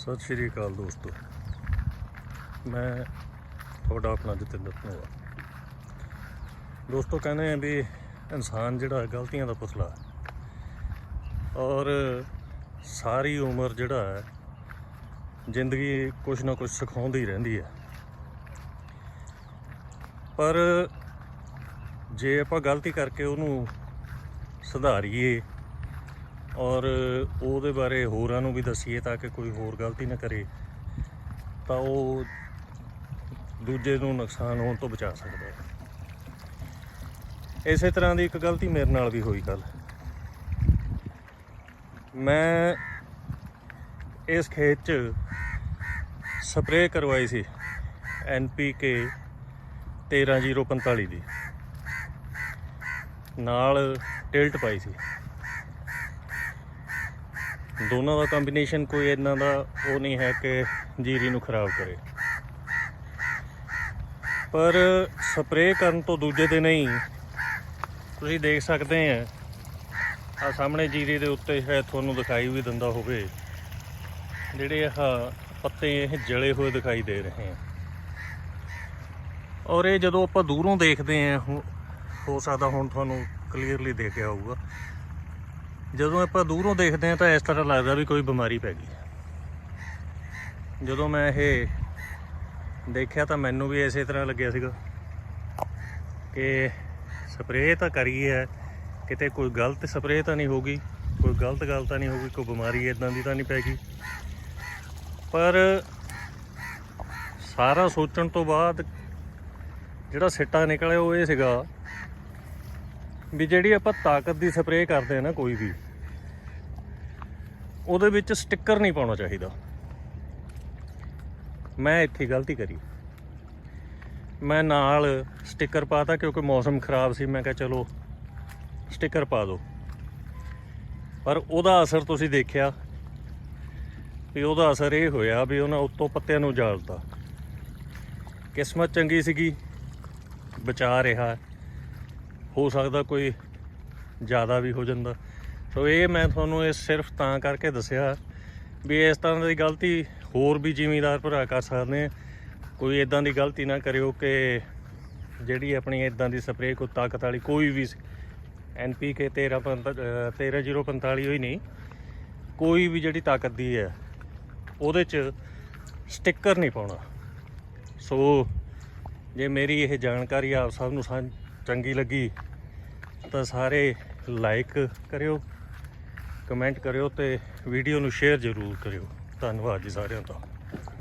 ਸਤਿ ਸ਼੍ਰੀ ਅਕਾਲ ਦੋਸਤੋ। ਮੈਂ ਤੁਹਾਡਾ ਆਪਣਾ ਜਤਿੰਦਰ ਧਨੋਆ ਦੋਸਤੋ, ਕਹਿੰਦੇ ਆ ਵੀ ਇਨਸਾਨ ਜਿਹੜਾ ਗਲਤੀਆਂ ਦਾ ਪੁਤਲਾ ਔਰ ਸਾਰੀ ਉਮਰ ਜਿਹੜਾ ਹੈ, ਜ਼ਿੰਦਗੀ ਕੁਛ ਨਾ ਕੁਛ ਸਿਖਾਉਂਦੀ ਰਹਿੰਦੀ ਹੈ। ਪਰ ਜੇ ਆਪਾਂ ਗਲਤੀ ਕਰਕੇ ਉਹਨੂੰ ਸੁਧਾਰੀਏ ਔਰ ਉਹਦੇ ਬਾਰੇ ਹੋਰਾਂ ਨੂੰ ਵੀ ਦੱਸੀਏ ਤਾਂ ਕਿ ਕੋਈ ਹੋਰ ਗਲਤੀ ਨਾ ਕਰੇ, ਤਾਂ ਉਹ ਦੂਜੇ ਨੂੰ ਨੁਕਸਾਨ ਹੋਣ ਤੋਂ ਬਚਾ ਸਕਦਾ ਹੈ। ਇਸੇ ਤਰ੍ਹਾਂ ਦੀ ਇੱਕ ਗਲਤੀ ਮੇਰੇ ਨਾਲ ਵੀ ਹੋਈ ਕੱਲ ਮੈਂ ਇਸ ਖੇਤ 'ਚ ਸਪਰੇਅ ਕਰਵਾਈ ਸੀ ਐਨਪੀਕੇ 13045 ਦੀ। ਨਾਲ ਟਿਲਟ ਪਾਈ ਸੀ। ਦੋਨਾਂ ਦਾ ਕੰਬੀਨੇਸ਼ਨ ਕੋਈ ਇੰਨਾ ਦਾ ਉਹ ਨਹੀਂ ਹੈ ਕਿ ਜੀਰੀ ਨੂੰ ਖਰਾਬ ਕਰੇ। ਪਰ ਸਪਰੇਅ ਕਰਨ ਤੋਂ ਦੂਜੇ ਦਿਨ ਹੀ ਤੁਸੀਂ ਦੇਖ ਸਕਦੇ ਆ ਆ ਸਾਹਮਣੇ ਜੀਰੀ ਦੇ ਉੱਤੇ ਹੈ, ਤੁਹਾਨੂੰ ਦਿਖਾਈ ਵੀ ਦਿੰਦਾ ਹੋਵੇ। ਜਿਹੜੇ ਆਹ ਪੱਤੇ ਇਹ ਜਲੇ ਹੋਏ ਦਿਖਾਈ ਦੇ ਰਹੇ ਆ। ਔਰ ਇਹ ਜਦੋਂ ਆਪਾਂ ਦੂਰੋਂ ਦੇਖਦੇ ਆ, ਹੋ ਹੋ ਸਕਦਾ ਹੁਣ ਤੁਹਾਨੂੰ ਕਲੀਅਰਲੀ ਦੇਖਿਆ ਹੋਊਗਾ। ਜਦੋਂ ਆਪਾਂ ਦੂਰੋਂ ਦੇਖਦੇ ਆ ਤਾਂ ਇਸ ਤਰ੍ਹਾਂ ਲੱਗਦਾ ਵੀ ਕੋਈ ਬਿਮਾਰੀ ਪੈ ਗਈ। ਜਦੋਂ ਮੈਂ ਇਹ ਦੇਖਿਆ ਤਾਂ ਮੈਨੂੰ ਵੀ ਇਸੇ ਤਰ੍ਹਾਂ ਲੱਗਿਆ ਸੀਗਾ ਕਿ ਸਪਰੇਅ ਤਾਂ ਕਰੀ ਹੈ, ਕਿਤੇ ਕੋਈ ਗਲਤ ਸਪਰੇਅ ਤਾਂ ਨਹੀਂ ਹੋਗੀ ਕੋਈ ਗਲਤ ਗੱਲ ਤਾਂ ਨਹੀਂ ਹੋਗੀ ਕੋਈ ਬਿਮਾਰੀ ਇਦਾਂ ਦੀ ਤਾਂ ਨਹੀਂ ਪੈ ਗਈ। ਪਰ ਸਾਰਾ ਸੋਚਣ ਤੋਂ ਬਾਅਦ ਜਿਹੜਾ ਸਿੱਟਾ ਨਿਕਲਿਆ ਉਹ ਇਹ ਸੀਗਾ ਵੀ ਜਿਹੜੀ ਆਪਾਂ ਤਾਕਤ ਦੀ ਸਪਰੇਅ ਕਰਦੇ ਆ ਨਾ ਕੋਈ ਵੀ, ਉਹਦੇ ਵਿੱਚ ਸਟicker ਨਹੀਂ ਪਾਉਣਾ ਚਾਹੀਦਾ। ਮੈਂ ਇੱਥੇ ਗਲਤੀ ਕਰੀ। ਮੈਂ ਨਾਲ ਸਟicker ਪਾਤਾ ਕਿਉਂਕਿ ਮੌਸਮ ਖਰਾਬ ਸੀ, ਮੈਂ ਕਿਹਾ ਚਲੋ ਸਟicker ਪਾ ਦਿਓ ਪਰ ਉਹਦਾ ਅਸਰ ਤੁਸੀਂ ਦੇਖਿਆ ਵੀ ਉਹਦਾ ਅਸਰ ਇਹ ਹੋਇਆ ਵੀ ਉਹਨਾਂ ਉੱਤੋਂ ਪੱਤਿਆਂ ਨੂੰ ਜਾਲਤਾ ਕਿਸਮਤ ਚੰਗੀ ਸੀਗੀ, ਬਚਾ ਰਿਹਾ। ਹੋ ਸਕਦਾ ਕੋਈ ਜ਼ਿਆਦਾ ਵੀ ਹੋ ਜਾਂਦਾ। ਸੋ ਇਹ ਮੈਂ ਤੁਹਾਨੂੰ ਇਹ ਸਿਰਫ ਤਾਂ ਕਰਕੇ ਦੱਸਿਆ ਵੀ ਇਸ ਤਰ੍ਹਾਂ ਦੀ ਗਲਤੀ ਹੋਰ ਵੀ ਜ਼ਿਮੀਦਾਰ ਭਰਾ ਕਰ ਸਕਦੇ ਆ। ਕੋਈ ਇਦਾਂ ਦੀ ਗਲਤੀ ਨਾ ਕਰਿਓ ਕਿ ਜਿਹੜੀ ਆਪਣੀ ਇਦਾਂ ਦੀ ਸਪਰੇਅ ਕੋ ਤਾਕਤ ਵਾਲੀ ਕੋਈ ਵੀ ਐਨਪੀਕੇ 13 13045 ਹੋਈ ਨਹੀਂ। ਕੋਈ ਵੀ ਜਿਹੜੀ ਤਾਕਤ ਦੀ ਹੈ, ਉਹਦੇ 'ਚ ਸਟicker ਨਹੀਂ ਪਾਉਣਾ। ਸੋ ਜੇ ਮੇਰੀ ਇਹ ਜਾਣਕਾਰੀ ਆਪ ਸਭ ਨੂੰ ਸਾਂ- ਚੰਗੀ ਲੱਗੀ, ਤਾਂ ਸਾਰੇ ਲਾਈਕ ਕਰਿਓ ਕਮੈਂਟ ਕਰਿਓ ਤੇ ਵੀਡੀਓ ਨੂੰ ਸ਼ੇਅਰ ਜ਼ਰੂਰ ਕਰਿਓ। ਧੰਨਵਾਦ ਜੀ ਸਾਰਿਆਂ ਦਾ।